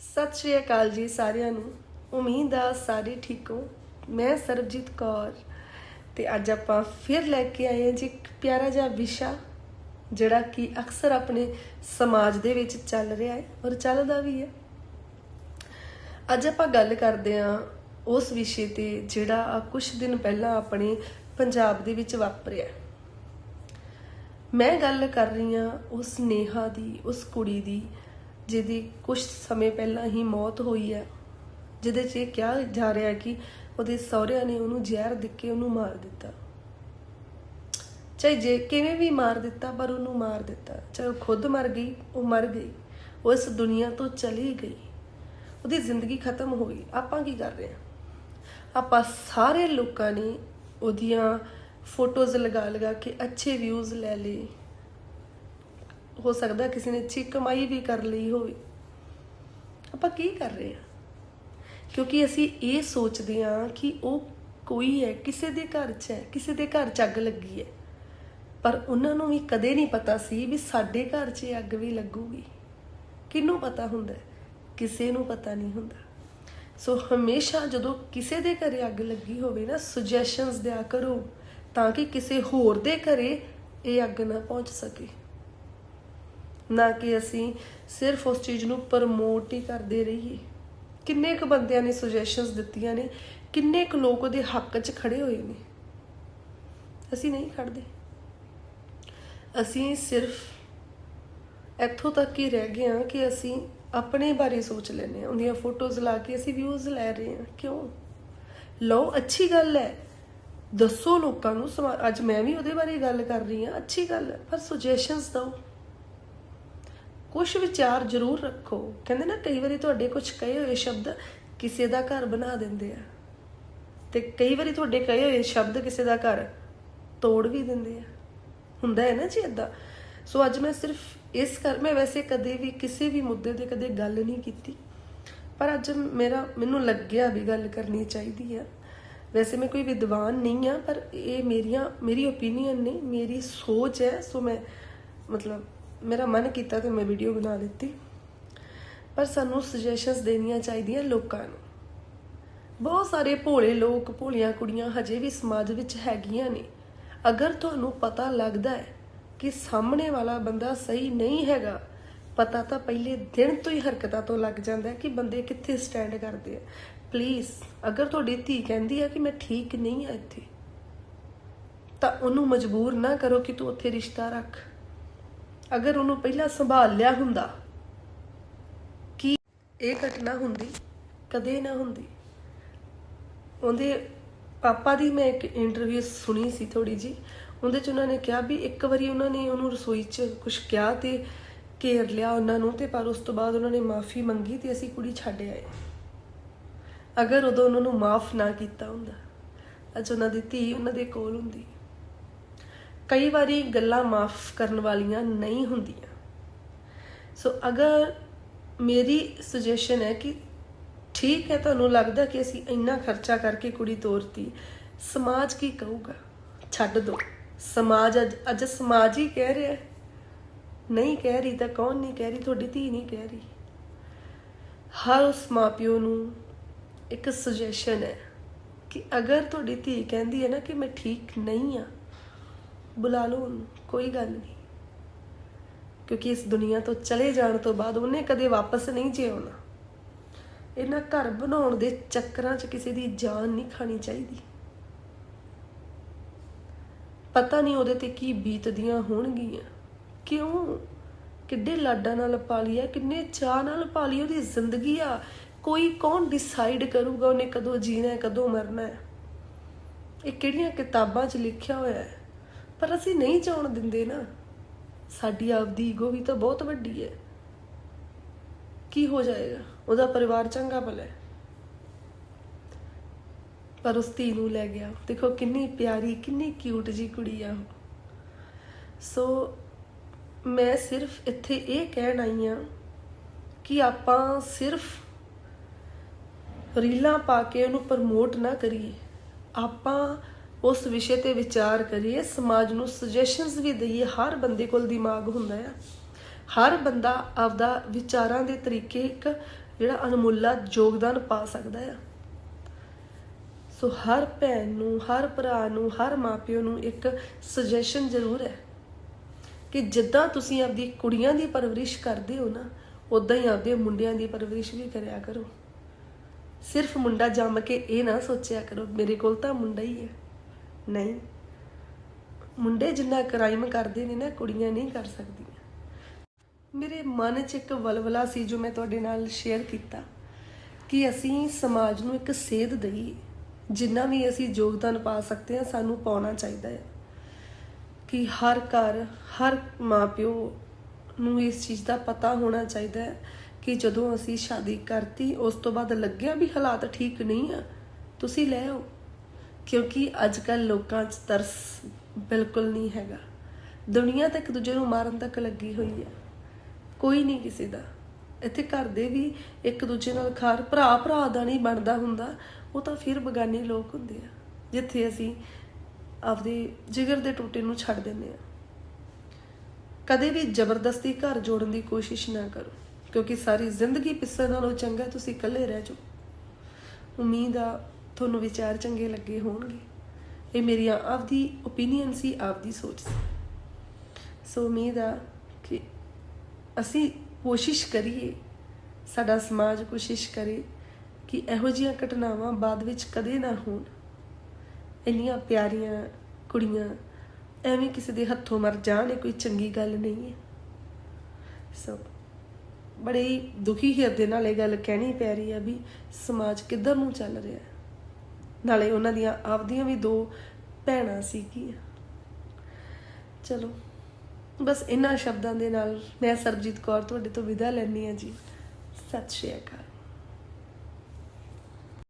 ਸਤਿ ਸ਼੍ਰੀ ਅਕਾਲ ਜੀ ਸਾਰਿਆਂ ਨੂੰ। ਉਮੀਦ ਆ ਸਾਰੇ ਠੀਕ ਹੋ। ਮੈਂ ਸਰਬਜੀਤ ਕੌਰ ਤੇ ਅੱਜ ਆਪਾਂ ਫਿਰ ਲੈ ਕੇ ਆਏ ਹਾਂ ਜੀ ਇੱਕ ਪਿਆਰਾ ਜਿਹਾ ਵਿਸ਼ਾ, ਜਿਹੜਾ ਕਿ ਅਕਸਰ ਆਪਣੇ ਸਮਾਜ ਦੇ ਵਿੱਚ ਚੱਲ ਰਿਹਾ ਹੈ ਔਰ ਚੱਲਦਾ ਵੀ ਹੈ। ਅੱਜ ਆਪਾਂ ਗੱਲ ਕਰਦੇ ਹਾਂ ਉਸ ਵਿਸ਼ੇ ਤੇ ਜਿਹੜਾ ਕੁਝ ਦਿਨ ਪਹਿਲਾਂ ਆਪਣੇ ਪੰਜਾਬ ਦੇ ਵਿੱਚ ਵਾਪਰਿਆ ਮੈਂ ਗੱਲ ਕਰ ਰਹੀ ਹਾਂ ਉਸ ਨੇਹਾ ਦੀ, ਉਸ ਕੁੜੀ ਦੀ ਜਿਹਦੀ ਕੁਝ ਸਮੇਂ ਪਹਿਲਾਂ ਹੀ ਮੌਤ ਹੋਈ ਹੈ, ਜਿਹਦੇ 'ਚ ਇਹ ਕਿਹਾ ਜਾ ਰਿਹਾ ਕਿ ਉਹਦੇ ਸਹੁਰਿਆਂ ਨੇ ਉਹਨੂੰ ਜ਼ਹਿਰ ਦੇ ਕੇ ਉਹਨੂੰ ਮਾਰ ਦਿੱਤਾ। ਚਾਹੇ ਜੇ ਕਿਵੇਂ ਵੀ ਮਾਰ ਦਿੱਤਾ, ਪਰ ਉਹਨੂੰ ਮਾਰ ਦਿੱਤਾ। ਚਾਹੇ ਉਹ ਖੁਦ ਮਰ ਗਈ, ਉਹ ਮਰ ਗਈ। ਉਹ ਇਸ ਦੁਨੀਆ ਤੋਂ ਚਲੀ ਗਈ। ਉਹਦੀ ਜ਼ਿੰਦਗੀ ਖਤਮ ਹੋ ਗਈ। ਆਪਾਂ ਕੀ ਕਰ ਰਹੇ ਹਾਂ? ਆਪਾਂ ਸਾਰੇ ਲੋਕਾਂ ਨੇ ਉਹਦੀਆਂ ਫੋਟੋਜ਼ ਲਗਾ ਲਗਾ ਕੇ ਅੱਛੇ ਵਿਊਜ਼ ਲੈ ਲਏ। ਹੋ ਸਕਦਾ ਕਿਸੇ ਨੇ ਅੱਛੀ ਕਮਾਈ ਵੀ ਕਰ ਲਈ ਹੋਵੇ। ਆਪਾਂ ਕੀ ਕਰ ਰਹੇ ਹਾਂ? ਕਿਉਂਕਿ ਅਸੀਂ ਇਹ ਸੋਚਦੇ ਹਾਂ ਕਿ ਉਹ ਕੋਈ ਹੈ, ਕਿਸੇ ਦੇ ਘਰ 'ਚ ਹੈ, ਕਿਸੇ ਦੇ ਘਰ 'ਚ ਅੱਗ ਲੱਗੀ ਹੈ। ਪਰ ਉਹਨਾਂ ਨੂੰ ਵੀ ਕਦੇ ਨਹੀਂ ਪਤਾ ਸੀ ਵੀ ਸਾਡੇ ਘਰ 'ਚ ਇਹ ਅੱਗ ਵੀ ਲੱਗੂਗੀ। ਕਿਹਨੂੰ ਪਤਾ ਹੁੰਦਾ ਕਿਸੇ ਨੂੰ ਪਤਾ ਨਹੀਂ ਹੁੰਦਾ। ਸੋ ਹਮੇਸ਼ਾ ਜਦੋਂ ਕਿਸੇ ਦੇ ਘਰੇ ਅੱਗ ਲੱਗੀ ਹੋਵੇ ਨਾ ਸੁਜੈਸ਼ਨਸ ਦਿਆ ਕਰੋ ਤਾਂ ਕਿ ਕਿਸੇ ਹੋਰ ਦੇ ਘਰੇ ਇਹ ਅੱਗ ਨਾ ਪਹੁੰਚ ਸਕੇ। ਨਾ ਕਿ ਅਸੀਂ ਸਿਰਫ ਉਸ ਚੀਜ਼ ਨੂੰ ਪ੍ਰਮੋਟ ਹੀ ਕਰਦੇ ਰਹੀਏ। ਕਿੰਨੇ ਕੁ ਬੰਦਿਆਂ ਨੇ ਸੁਜੈਸ਼ਨਸ ਦਿੱਤੀਆਂ ਨੇ, ਕਿੰਨੇ ਕੁ ਲੋਕ ਉਹਦੇ ਹੱਕ 'ਚ ਖੜੇ ਹੋਏ ਨੇ। ਅਸੀਂ ਨਹੀਂ ਖੜਦੇ। ਅਸੀਂ ਸਿਰਫ ਇੱਥੋਂ ਤੱਕ ਹੀ ਰਹਿ ਗਏ ਹਾਂ ਕਿ ਅਸੀਂ ਆਪਣੇ ਬਾਰੇ ਸੋਚ ਲੈਂਦੇ ਹਾਂ। ਉਹਦੀਆਂ ਫੋਟੋਜ਼ ਲਾ ਕੇ ਅਸੀਂ ਵਿਊਜ਼ ਲੈ ਰਹੇ ਹਾਂ। ਕਿਉਂ? ਲਓ, ਅੱਛੀ ਗੱਲ ਹੈ। ਦੱਸੋ ਲੋਕਾਂ ਨੂੰ ਸਮਾ- ਅੱਜ ਮੈਂ ਵੀ ਉਹਦੇ ਬਾਰੇ ਗੱਲ ਕਰ ਰਹੀ ਹਾਂ। ਅੱਛੀ ਗੱਲ ਹੈ, ਪਰ ਸੁਜੈਸ਼ਨਸ ਦਿਓ। ਕੁਝ ਵਿਚਾਰ ਜ਼ਰੂਰ ਰੱਖੋ। ਕਹਿੰਦੇ ਨਾ, ਕਈ ਵਾਰੀ ਤੁਹਾਡੇ ਕੁਝ ਕਹੇ ਹੋਏ ਸ਼ਬਦ ਕਿਸੇ ਦਾ ਘਰ ਬਣਾ ਦਿੰਦੇ ਆ। ਤੇ ਕਈ ਵਾਰੀ ਤੁਹਾਡੇ ਕਹੇ ਹੋਏ ਸ਼ਬਦ ਕਿਸੇ ਦਾ ਘਰ ਤੋੜ ਵੀ ਦਿੰਦੇ ਆ। ਹੁੰਦਾ ਹੈ ਨਾ ਜੀ ਇਦਾਂ ਸੋ ਅੱਜ ਮੈਂ ਸਿਰਫ ਇਸ ਕਰ, ਮੈਂ ਵੈਸੇ ਕਦੇ ਵੀ, ਕਿਸੇ ਵੀ ਮੁੱਦੇ ਤੇ ਕਦੇ ਗੱਲ ਨਹੀਂ ਕੀਤੀ। ਪਰ ਅੱਜ ਮੇਰਾ, ਮੈਨੂੰ ਲੱਗਿਆ ਵੀ ਗੱਲ ਕਰਨੀ ਚਾਹੀਦੀ ਆ। ਵੈਸੇ ਮੈਂ ਕੋਈ ਵਿਦਵਾਨ ਨਹੀਂ ਆ, ਪਰ ਇਹ ਮੇਰੀਆਂ, ਮੇਰੀ ਓਪੀਨੀਅਨ ਨੇ, ਮੇਰੀ ਸੋਚ ਹੈ। ਸੋ ਮੈਂ, ਮਤਲਬ ਮੇਰਾ ਮਨ ਕੀਤਾ ਤੇ ਮੈਂ ਵੀਡੀਓ ਬਣਾ ਦਿੱਤੀ, ਪਰ ਸਾਨੂੰ ਸੁਜੈਸ਼ਨਸ ਦੇਣੀਆਂ ਚਾਹੀਦੀਆਂ ਲੋਕਾਂ ਨੂੰ। ਬਹੁਤ ਸਾਰੇ ਭੋਲੇ ਲੋਕ, ਭੋਲੀਆਂ ਕੁੜੀਆਂ ਹਜੇ ਵੀ ਸਮਾਜ ਵਿੱਚ ਹੈਗੀਆਂ ਨੇ। ਅਗਰ ਤੁਹਾਨੂੰ ਪਤਾ ਲੱਗਦਾ ਹੈ ਕਿ ਸਾਹਮਣੇ ਵਾਲਾ ਬੰਦਾ ਸਹੀ ਨਹੀਂ ਹੈਗਾ, ਪਤਾ ਤਾਂ ਪਹਿਲੇ ਦਿਨ ਤੋਂ ਹੀ ਹਰਕਤਾਂ ਤੋਂ ਲੱਗ ਜਾਂਦਾ ਕਿ ਬੰਦੇ ਕਿੱਥੇ ਸਟੈਂਡ ਕਰਦੇ ਆ। ਪਲੀਜ਼ ਅਗਰ ਤੁਹਾਡੀ ਧੀ ਕਹਿੰਦੀ ਹੈ ਕਿ ਮੈਂ ਠੀਕ ਨਹੀਂ ਆ ਇੱਥੇ, ਤਾਂ ਉਹਨੂੰ ਮਜਬੂਰ ਨਾ ਕਰੋ ਕਿ ਤੂੰ ਉੱਥੇ ਰਿਸ਼ਤਾ ਰੱਖ। ਅਗਰ ਉਹਨੂੰ ਪਹਿਲਾਂ ਸੰਭਾਲ ਲਿਆ ਹੁੰਦਾ, ਕਿ ਇਹ ਘਟਨਾ ਹੁੰਦੀ? ਕਦੇ ਨਾ ਹੁੰਦੀ। ਉਹਦੇ ਪਾਪਾ ਦੀ ਮੈਂ ਇੱਕ ਇੰਟਰਵਿਊ ਸੁਣੀ ਸੀ ਥੋੜੀ ਜੀ ਉਹਦੇ ਚ ਉਹਨਾਂ ਨੇ ਕਿਹਾ ਵੀ ਇੱਕ ਵਾਰੀ ਉਹਨਾਂ ਨੇ ਉਹਨੂੰ ਰਸੋਈ 'ਚ ਕੁਝ ਕਿਹਾ ਤੇ ਘੇਰ ਲਿਆ ਉਹਨਾਂ ਨੂੰ ਤੇ ਪਰ ਉਸ ਤੋਂ ਬਾਅਦ ਉਹਨਾਂ ਨੇ ਮਾਫੀ ਮੰਗੀ ਤੇ ਅਸੀਂ ਕੁੜੀ ਛੱਡ ਆਏ। ਅਗਰ ਉਦੋਂ ਉਹਨਾਂ ਨੂੰ ਮਾਫ ਨਾ ਕੀਤਾ ਹੁੰਦਾ, ਅੱਜ ਉਹਨਾਂ ਦੀ ਧੀ ਉਹਨਾਂ ਦੇ ਕੋਲ ਹੁੰਦੀ। ਕਈ ਵਾਰੀ ਗੱਲਾਂ ਮਾਫ ਕਰਨ ਵਾਲੀਆਂ ਨਹੀਂ ਹੁੰਦੀਆਂ। ਸੋ ਅਗਰ ਮੇਰੀ ਸੁਜੈਸ਼ਨ ਹੈ ਕਿ ਠੀਕ ਹੈ, ਤੁਹਾਨੂੰ ਲੱਗਦਾ ਕਿ ਅਸੀਂ ਇੰਨਾ ਖਰਚਾ ਕਰਕੇ ਕੁੜੀ ਤੋਰਤੀ, ਸਮਾਜ ਕੀ ਕਹੂਗਾ? ਛੱਡ ਦੋ। ਸਮਾਜ ਅੱਜ ਅੱਜ ਸਮਾਜ ਹੀ ਕਹਿ ਰਿਹਾ ਨਹੀਂ ਕਹਿ ਰਹੀ ਤਾਂ ਕੌਣ ਨਹੀਂ ਕਹਿ ਰਹੀ? ਤੁਹਾਡੀ ਧੀ ਨਹੀਂ ਕਹਿ ਰਹੀ। ਹਰ ਉਸ ਮਾਪਿਓ ਨੂੰ ਇੱਕ ਸੁਜੈਸ਼ਨ ਹੈ ਕਿ ਅਗਰ ਤੁਹਾਡੀ ਧੀ ਕਹਿੰਦੀ ਹੈ ਨਾ ਕਿ ਮੈਂ ਠੀਕ ਨਹੀਂ ਆ ਬੁਲਾ ਲਓ ਉਹਨੂੰ, ਕੋਈ ਗੱਲ ਨਹੀਂ। ਕਿਉਂਕਿ ਇਸ ਦੁਨੀਆ ਤੋਂ ਚਲੇ ਜਾਣ ਤੋਂ ਬਾਅਦ ਉਹਨੇ ਕਦੇ ਵਾਪਸ ਨਹੀਂ ਜੇ ਆਉਣਾ ਇਹਨਾਂ ਘਰ ਬਣਾਉਣ ਦੇ ਚੱਕਰਾਂ 'ਚ ਕਿਸੇ ਦੀ ਜਾਨ ਨਹੀਂ ਖਾਣੀ ਚਾਹੀਦੀ। ਪਤਾ ਨਹੀਂ ਉਹਦੇ ਤੇ ਕੀ ਬੀਤਦੀਆਂ ਹੋਣਗੀਆਂ। ਕਿਉਂ? ਕਿੱਡੇ ਲਾਡਾਂ ਨਾਲ ਪਾਲੀ ਆ ਕਿੰਨੇ ਚਾਹ ਨਾਲ ਪਾਲੀ ਉਹਦੀ ਜ਼ਿੰਦਗੀ ਆ। ਕੋਈ ਕੌਣ ਡਿਸਾਈਡ ਕਰੂਗਾ ਉਹਨੇ ਕਦੋਂ ਜੀਣਾ ਹੈ, ਕਦੋਂ ਮਰਨਾ ਹੈ। ਇਹ ਕਿਹੜੀਆਂ ਕਿਤਾਬਾਂ 'ਚ ਲਿਖਿਆ ਹੋਇਆ ਹੈ? ਪਰ ਅਸੀਂ ਨਹੀਂ ਜਾਣ ਦਿੰਦੇ ਨਾ। ਸਾਡੀ ਆਪਦੀ ਈਗੋ ਵੀ ਤਾਂ ਬਹੁਤ ਵੱਡੀ ਹੈ। ਕੀ ਹੋ ਜਾਏਗਾ? ਉਹਦਾ ਪਰਿਵਾਰ ਚੰਗਾ ਭਲਾ ਹੈ। ਪਰ ਉਸ ਧੀ ਨੂੰ ਲੈ ਗਿਆ। ਦੇਖੋ ਕਿੰਨੀ ਪਿਆਰੀ, ਕਿੰਨੀ ਕਿਊਟ ਜੀ ਕੁੜੀ ਆ ਉਹ। ਸੋ ਮੈਂ ਸਿਰਫ ਇੱਥੇ ਇਹ ਕਹਿਣ ਆਈ ਆ ਕਿ ਆਪਾਂ ਸਿਰਫ ਰੀਲਾਂ ਪਾ ਕੇ ਉਹਨੂੰ ਪ੍ਰਮੋਟ ਨਾ ਕਰੀਏ। ਆਪਾਂ ਉਸ ਵਿਸ਼ੇ ਤੇ ਵਿਚਾਰ ਕਰੀਏ, ਸਮਾਜ ਨੂੰ ਸੁਜੈਸ਼ਨਸ ਵੀ ਦਈਏ, ਹਰ ਬੰਦੇ ਕੋਲ ਦਿਮਾਗ ਹੁੰਦਾ ਆ। ਹਰ ਬੰਦਾ ਆਪਦਾ ਵਿਚਾਰਾਂ ਦੇ ਤਰੀਕੇ ਇੱਕ ਜਿਹੜਾ ਅਨਮੁੱਲਾ ਯੋਗਦਾਨ ਪਾ ਸਕਦਾ ਆ। ਸੋ ਹਰ ਭੈਣ ਨੂੰ, ਹਰ ਭਰਾ ਨੂੰ, ਹਰ ਮਾਪਿਓ ਨੂੰ ਇੱਕ ਸੁਜੈਸ਼ਨ ਜ਼ਰੂਰ ਹੈ ਕਿ ਜਿੱਦਾਂ ਤੁਸੀਂ ਆਪਦੀ ਕੁੜੀਆਂ ਦੀ ਪਰਵਰਿਸ਼ ਕਰਦੇ ਹੋ ਨਾ ਉਦਾਂ ਹੀ ਆਪਦੇ ਮੁੰਡਿਆਂ ਦੀ ਪਰਵਰਿਸ਼ ਵੀ ਕਰਿਆ ਕਰੋ। ਸਿਰਫ ਮੁੰਡਾ ਜੰਮ ਕੇ ਇਹ ਨਾ ਸੋਚਿਆ ਕਰੋ, ਮੇਰੇ ਕੋਲ ਤਾਂ ਮੁੰਡਾ ਹੀ ਹੈ। ਨਹੀਂ। ਮੁੰਡੇ ਜਿੰਨਾ ਕ੍ਰਾਈਮ ਕਰਦੇ ਨੇ ਨਾ, ਕੁੜੀਆਂ ਨਹੀਂ ਕਰ ਸਕਦੀਆਂ। ਮੇਰੇ ਮਨ 'ਚ ਇੱਕ ਵਲਵਲਾ ਸੀ ਜੋ ਮੈਂ ਤੁਹਾਡੇ ਨਾਲ ਸ਼ੇਅਰ ਕੀਤਾ ਕਿ ਅਸੀਂ ਸਮਾਜ ਨੂੰ ਇੱਕ ਸੇਧ ਦਈਏ, ਜਿੰਨਾ ਵੀ ਅਸੀਂ ਯੋਗਦਾਨ ਪਾ ਸਕਦੇ ਹਾਂ, ਸਾਨੂੰ ਪਾਉਣਾ ਚਾਹੀਦਾ ਹੈ ਕਿ ਹਰ ਘਰ, ਹਰ ਮਾਪਿਓ ਨੂੰ ਇਸ ਚੀਜ਼ ਦਾ ਪਤਾ ਹੋਣਾ ਚਾਹੀਦਾ ਹੈ ਕਿ ਜਦੋਂ ਅਸੀਂ ਸ਼ਾਦੀ ਕਰਤੀ, ਉਸ ਤੋਂ ਬਾਅਦ ਲੱਗਿਆ ਵੀ ਹਾਲਾਤ ਠੀਕ ਨਹੀਂ ਆ, ਤੁਸੀਂ ਲੈ ਆਓ। ਕਿਉਂਕਿ ਅੱਜ ਕੱਲ ਲੋਕਾਂ 'ਚ ਤਰਸ ਬਿਲਕੁਲ ਨਹੀਂ ਹੈਗਾ। ਦੁਨੀਆ ਤਾਂ ਇੱਕ ਦੂਜੇ ਨੂੰ ਮਾਰਨ ਤੱਕ ਲੱਗੀ ਹੋਈ ਹੈ। ਕੋਈ ਨਹੀਂ ਕਿਸੇ ਦਾ। ਇੱਥੇ ਘਰ ਦੇ ਵੀ ਇੱਕ ਦੂਜੇ ਨਾਲ ਖਾਰ ਭਰਾ ਭਰਾ ਦਾ ਨਹੀਂ ਬਣਦਾ ਹੁੰਦਾ, ਉਹ ਤਾਂ ਫਿਰ ਬਗਾਨੇ ਲੋਕ ਹੁੰਦੇ ਆ, ਜਿੱਥੇ ਅਸੀਂ ਆਪਦੇ ਜਿਗਰ ਦੇ ਟੋਟੇ ਨੂੰ ਛੱਡ ਦਿੰਦੇ ਆ। ਕਦੇ ਵੀ ਜ਼ਬਰਦਸਤੀ ਘਰ ਜੋੜਨ ਦੀ ਕੋਸ਼ਿਸ਼ ਨਾ ਕਰੋ, ਕਿਉਂਕਿ ਸਾਰੀ ਜ਼ਿੰਦਗੀ ਪਿੱਛੇ ਨਾਲੋਂ ਚੰਗਾ ਤੁਸੀਂ ਇਕੱਲੇ ਰਹਿ ਜਾਓ। ਉਮੀਦ ਆ ਤੁਹਾਨੂੰ ਵਿਚਾਰ ਚੰਗੇ ਲੱਗੇ ਹੋਣਗੇ। ਇਹ ਮੇਰੀ ਆਪਦੀ ਓਪੀਨੀਅਨ ਸੀ, ਆਪਦੀ ਸੋਚ ਸੀ। ਸੋ ਉਮੀਦ ਆ ਕਿ ਅਸੀਂ ਕੋਸ਼ਿਸ਼ ਕਰੀਏ, ਸਾਡਾ ਸਮਾਜ ਕੋਸ਼ਿਸ਼ ਕਰੇ ਕਿ ਇਹੋ ਜਿਹੀਆਂ ਘਟਨਾਵਾਂ ਬਾਅਦ ਵਿੱਚ ਕਦੇ ਨਾ ਹੋਣ। ਇੰਨੀਆਂ ਪਿਆਰੀਆਂ ਕੁੜੀਆਂ ਐਵੇਂ ਕਿਸੇ ਦੇ ਹੱਥੋਂ ਮਰ ਜਾਣ, ਇਹ ਕੋਈ ਚੰਗੀ ਗੱਲ ਨਹੀਂ ਹੈ। ਸੋ ਬੜੇ ਹੀ ਦੁਖੀ ਹਿਰਦੇ ਨਾਲ ਇਹ ਗੱਲ ਕਹਿਣੀ ਪੈ ਰਹੀ ਹੈ ਵੀ ਸਮਾਜ ਕਿੱਧਰ ਨੂੰ ਚੱਲ ਰਿਹਾ। ਹੈ ਨਾਲੇ ਉਹਨਾਂ ਦੀਆਂ ਆਪਦੀਆਂ ਵੀ ਦੋ ਭੈਣਾਂ ਸੀਗੀਆਂ। ਚਲੋ, ਬਸ ਇਹਨਾਂ ਸ਼ਬਦਾਂ ਦੇ ਨਾਲ ਮੈਂ ਸਰਬਜੀਤ ਕੌਰ ਤੁਹਾਡੇ ਤੋਂ ਵਿਦਾ ਲੈਣੀ ਆ ਜੀ। ਸਤਿ ਸ਼੍ਰੀ ਅਕਾਲ।